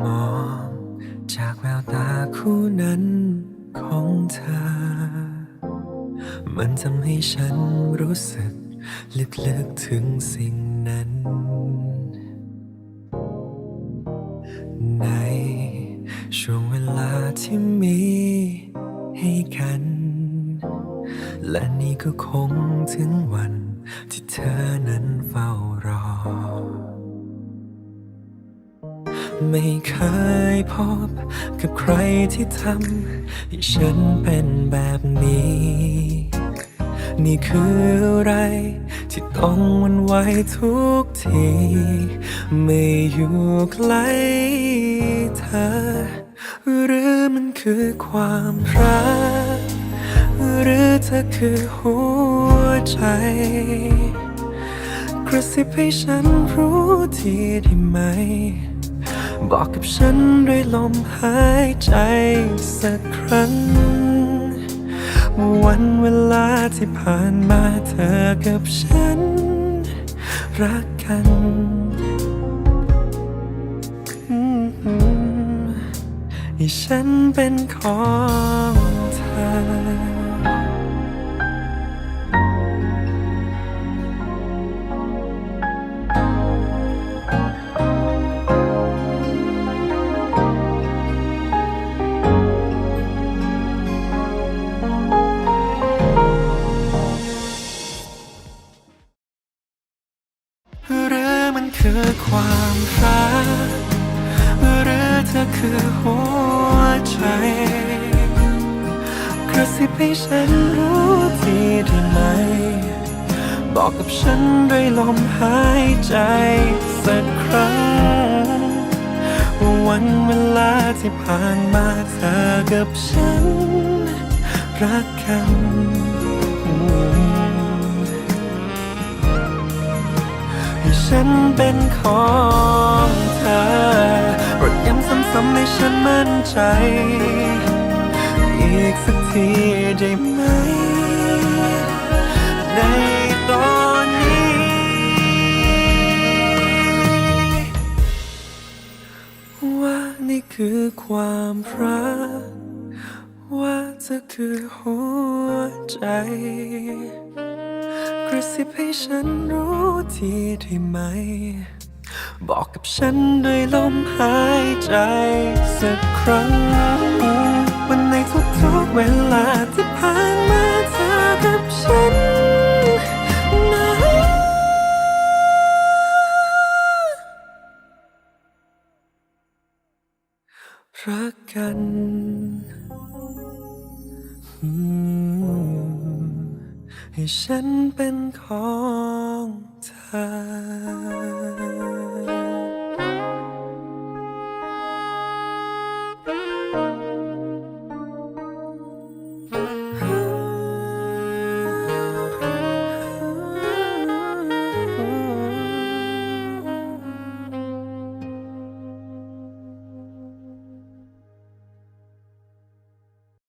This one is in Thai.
มองจากแววตาคู่นั้นของเธอ มันทำให้ฉันรู้สึกลึกๆถึงสิ่งนั้น ในช่วงเวลาที่มีให้กัน และนี่ก็คงถึงวันที่เธอนั้นเฝ้ารอ ไม่เคยพบกับใครที่ทำให้ฉันเป็นแบบนี้ นี่คืออะไรที่ต้องวันไหวทุกที ไม่อยู่ใกล้เธอ หรือมันคือความรัก หรือเธอคือหัวใจกระซิบให้ฉันรู้ทีได้ไหม บอกกับฉันด้วยลมหายใจสักครั้ง วันเวลาที่ผ่านมาเธอกับฉัน รักกันอืมให้ฉันเป็นของเธอ คือความรักหรือเธอคือหัวใจกระซิบให้ฉันรู้ทีได้ไหม บอกกับฉันด้วยลมหายใจสักครั้งวันเวลาที่ผ่านมาเธอกับฉัน รักกัน นเป็นของเธอรดย้ำซ้ำๆให้ฉันมั่นใจ อีกสักทีได้ไหม ในตอนนี้ ว่านี่คือความรัก ว่าเธอคือหัวใจ กระซิบให้ฉันรู้ทีได้ไหม บอกกับฉันด้วยลมหายใจสักครั้ง วันในทุกๆเวลาที่ผ่านมาเธอกับฉันนะรักกันอืม ให้ฉันเป็นของเธอ